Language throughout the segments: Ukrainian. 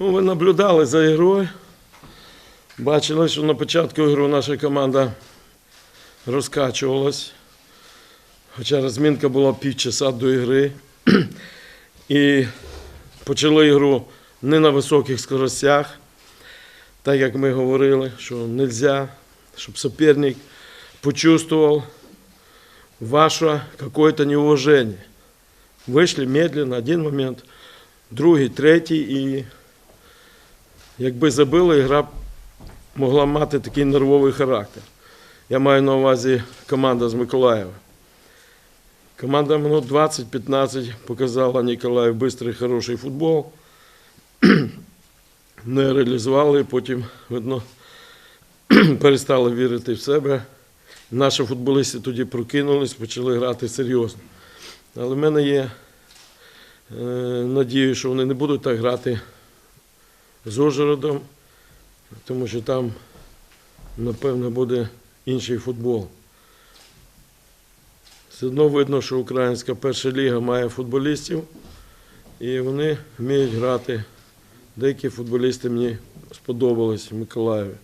Ну, ви наблюдали за ігрою. Бачили, що на початку ігри наша команда розкачувалась. Хоча розмінка була півчаса до ігри. І почали ігру не на високих скоростях, так як ми говорили, що не можна, щоб суперник почувствовал ваше какое-то неуважение. Вийшли медленно, один момент, другий, третій, і якби забили, гра могла мати такий нервовий характер. Я маю на увазі команда з Миколаєва. Команда минут 20-15 показала Ніколаїв бистрий, хороший футбол. Не реалізували, потім, видно, перестали вірити в себе. Наші футболісти тоді прокинулись, почали грати серйозно. Але в мене є е, надія, що вони не будуть так грати з Ужгородом, тому що там, напевно, буде інший футбол. Все одно видно, що українська перша ліга має футболістів, і вони вміють грати. Деякі футболісти мені сподобались в Миколаєві.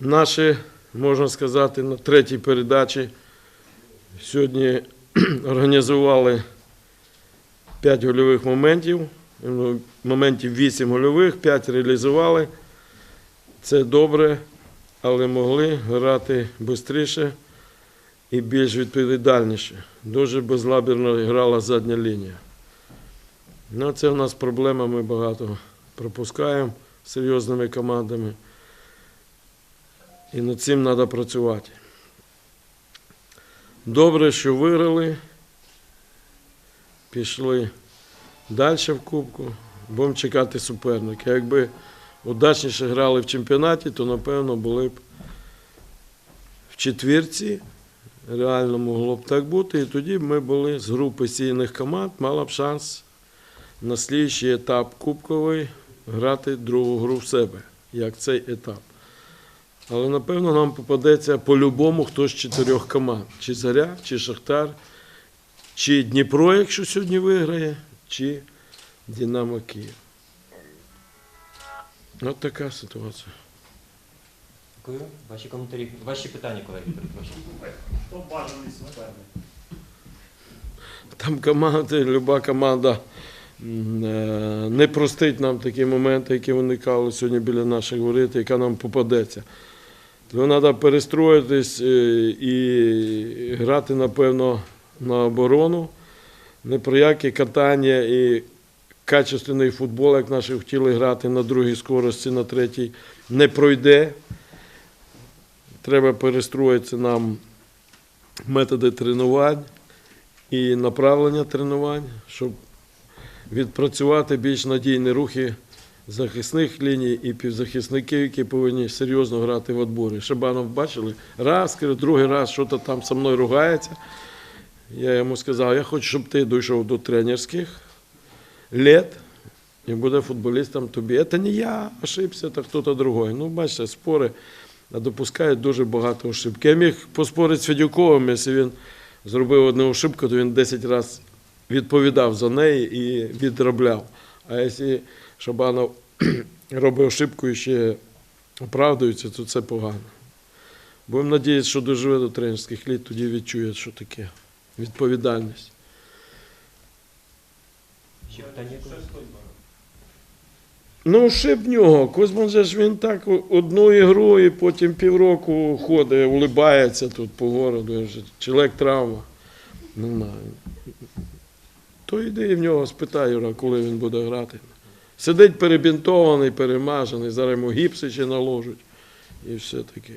Наші, можна сказати, на третій передачі сьогодні організували 5 гольових моментів. Моментів 8 гольових, 5 реалізували. Це добре, але могли грати швидше і більш відповідальніше. Дуже безлабірно грала задня лінія. Ну, це в нас проблема, ми багато пропускаємо серйозними командами. І над цим треба працювати. Добре, що виграли. Пішли далі в Кубку. Будемо чекати суперника. Якби удачніше грали в чемпіонаті, то напевно були б в четвірці. Реально могло б так бути. І тоді б ми були з групи сильних команд, мала б шанс на слідчий етап Кубковий грати другу гру в себе, як цей етап. Але напевно нам попадеться по-любому хтось з чотирьох команд: чи Заря, чи Шахтар, чи Дніпро, якщо сьогодні виграє, чи Динамо Київ. От така ситуація. Дякую. Ваші коментарі, ваші питання, колеги, перепрошую. Хто бажаний суперник? Там команда, люба команда е, не простить нам такі моменти, які виникали сьогодні біля наших воріт, яка нам попадеться. Тому треба перестроїтись е, і грати, напевно, на оборону. Не про яке катання і качественний футбол, як наші хотіли грати на другій скорості, на третій, не пройде. Треба перестроїтися нам методи тренувань і направлення тренувань, щоб відпрацювати більш надійні рухи захисних ліній і півзахисників, які повинні серйозно грати в відборі. Шабанов бачили, раз, другий раз щось там зі мною ругається. Я йому сказав, я хочу, щоб ти дійшов до тренерських літ і буде футболістом тобі. Це не я ошибся, це хтось другий. Ну, бачите, спори допускають дуже багато ошибки. Я міг поспорити з Федюковим, якщо він зробив одну ошибку, то він 10 разів відповідав за неї і відробляв. А якщо Шабанов робить ошибку і ще оправдується, то це погано. Будемо надіятися, що доживе до тренерських літ, тоді відчує, що таке відповідальність. Ну, ще б нього. Кузьман же ж він так одну ігру і потім півроку ходить, улибається тут по городу. Чоловік травма. Не знаю. То йди і в нього спитай, Юра, коли він буде грати. Сидить перебінтований, перемажений, зараз йому гіпси ще наложать. І все таке.